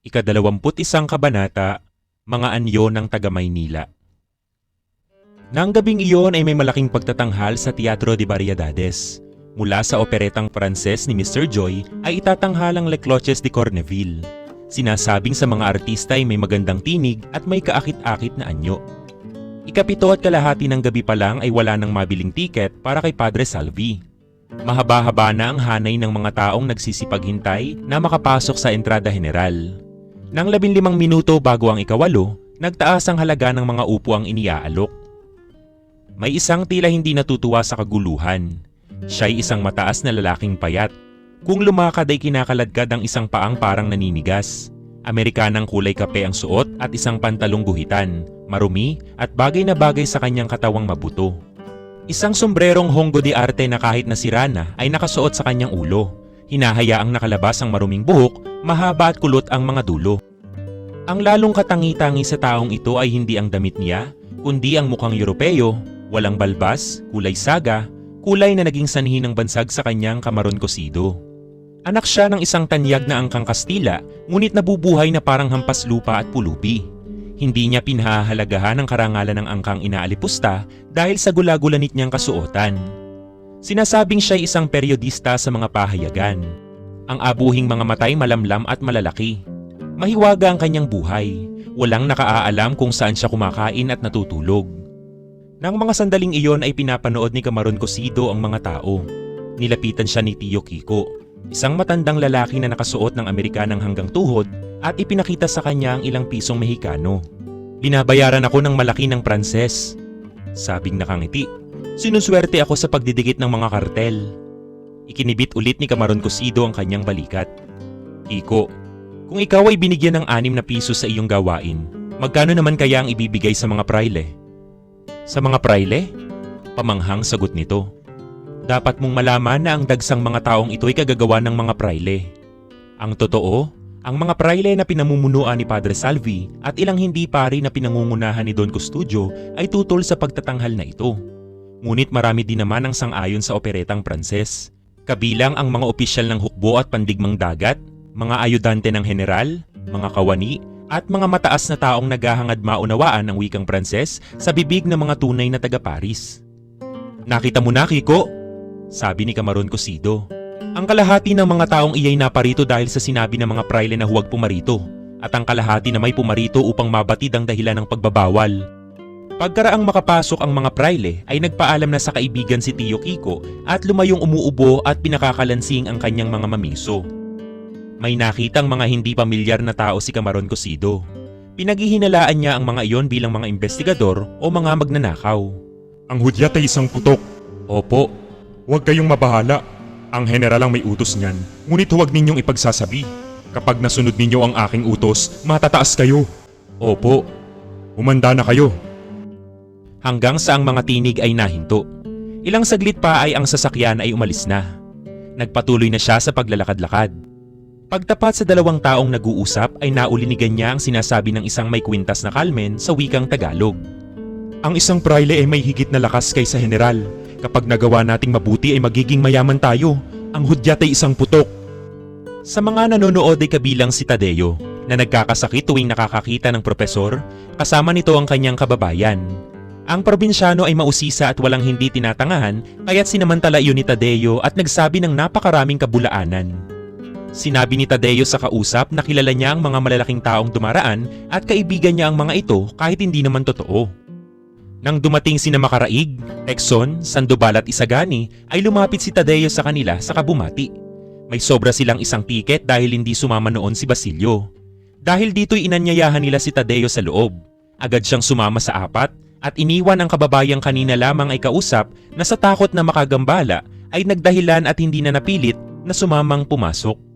Ikadalawamput isang kabanata, Mga Anyo ng Taga Maynila. Nang gabing iyon ay may malaking pagtatanghal sa Teatro de Variedades. Mula sa operetang Pranses ni Mr. Joy ay itatanghalang Le Cloches de Corneville. Sinasabing sa mga artista ay may magandang tinig at may kaakit-akit na anyo. Ikapito at kalahati ng gabi pa lang ay wala nang mabiling tiket para kay Padre Salvi. Mahaba-haba na ang hanay ng mga taong nagsisipaghintay na makapasok sa entrada general. Nang labinlimang minuto bago ang ikawalo, nagtaas ang halaga ng mga upo ang iniaalok. May isang tila hindi natutuwa sa kaguluhan. Siya'y isang mataas na lalaking payat. Kung lumakad ay kinakaladkad ang isang paang parang naninigas. Amerikanang kulay kape ang suot at isang pantalong guhitan, marumi at bagay na bagay sa kanyang katawang mabuto. Isang sombrerong honggo de arte na kahit nasira na ay nakasuot sa kanyang ulo. Hinahayaang nakalabas ang maruming buhok, mahaba at kulot ang mga dulo. Ang lalong katangi-tangi sa taong ito ay hindi ang damit niya, kundi ang mukhang Europeo, walang balbas, kulay saga, kulay na naging sanhi ng bansag sa kanyang kamaron kosido. Anak siya ng isang tanyag na angkang Kastila, ngunit nabubuhay na parang hampas lupa at pulubi. Hindi niya pinahahalagahan ang karangalan ng angkang inaalipusta dahil sa gulagulanit niyang kasuotan. Sinasabing siya'y isang periodista sa mga pahayagan. Ang abuhing mga matay malamlam at malalaki. Mahiwaga ang kanyang buhay. Walang nakaaalam kung saan siya kumakain at natutulog. Nang mga sandaling iyon ay pinapanood ni Camaron Cosido ang mga tao. Nilapitan siya ni Tio Kiko, isang matandang lalaki na nakasuot ng Amerikanang hanggang tuhod at ipinakita sa kanya ang ilang pisong Mexicano. Binabayaran ako ng malaki ng Pranses. Sabing nakangiti. Sinuswerte ako sa pagdidikit ng mga kartel. Ikinibit ulit ni Camaron Cosido ang kanyang balikat. Kiko, kung ikaw ay binigyan ng anim na piso sa iyong gawain, magkano naman kaya ang ibibigay sa mga praile? Sa mga praile? Pamanghang sagot nito. Dapat mong malaman na ang dagsang mga taong ito ay kagagawa ng mga praile. Ang totoo, ang mga praile na pinamumunuan ni Padre Salvi at ilang hindi pari na pinangungunahan ni Don Custodio ay tutol sa pagtatanghal na ito. Ngunit marami din naman ang sangayon sa operetang Pranses. Kabilang ang mga opisyal ng hukbo at pandigmang dagat, mga ayudante ng general, mga kawani, at mga mataas na taong naghahangad maunawaan ng wikang Pranses sa bibig ng mga tunay na taga-Paris. Nakita mo na, Kiko? Sabi ni Camaron Cosido. Ang kalahati ng mga taong iyay naparito dahil sa sinabi ng mga praile na huwag pumarito at ang kalahati na may pumarito upang mabatid ang dahilan ng pagbabawal. Pagkaraang makapasok ang mga praile ay nagpaalam na sa kaibigan si Tio Kiko at lumayong umuubo at pinakakalansing ang kanyang mga mamiso. May nakitang mga hindi pamilyar na tao si Camaron Cosido. Pinaghihinalaan niya ang mga iyon bilang mga investigador o mga magnanakaw. Ang hudyat ay isang putok. Opo, Huwag kayong mabahala. Ang general ang may utos niyan. Ngunit huwag ninyong ipagsasabi. Kapag nasunod ninyo ang aking utos, matataas kayo. opo, Humanda na kayo. Hanggang sa ang mga tinig ay nahinto. Ilang saglit pa ay ang sasakyan ay umalis na. Nagpatuloy na siya sa paglalakad-lakad. Pagtapat sa dalawang taong nag-uusap ay naulinigan niya ang sinasabi ng isang may kwintas na kalmen sa wikang Tagalog. Ang isang praile ay may higit na lakas kaysa general. Kapag nagawa nating mabuti ay magiging mayaman tayo. Ang hudyat ay isang putok. Sa mga nanonood ay kabilang si Tadeo na nagkakasakit tuwing nakakakita ng propesor, kasama nito ang kanyang kababayan. Ang probinsyano ay mausisa at walang hindi tinatangahan kaya't sinamantala iyon ni Tadeo at nagsabi ng napakaraming kabulaanan. Sinabi ni Tadeo sa kausap na kilala niya ang mga malalaking taong dumaraan at kaibigan niya ang mga ito kahit hindi naman totoo. Nang dumating sina Makaraig, Exxon, Sandoval at Isagani ay lumapit si Tadeo sa kanila sa kabumati. May sobra silang isang tiket dahil hindi sumama noon si Basilio. Dahil dito'y inanyayahan nila si Tadeo sa loob. Agad siyang sumama sa apat at iniwan ang kababayang kanina lamang ay kausap na sa takot na makagambala ay nagdahilan at hindi na napilit na sumamang pumasok.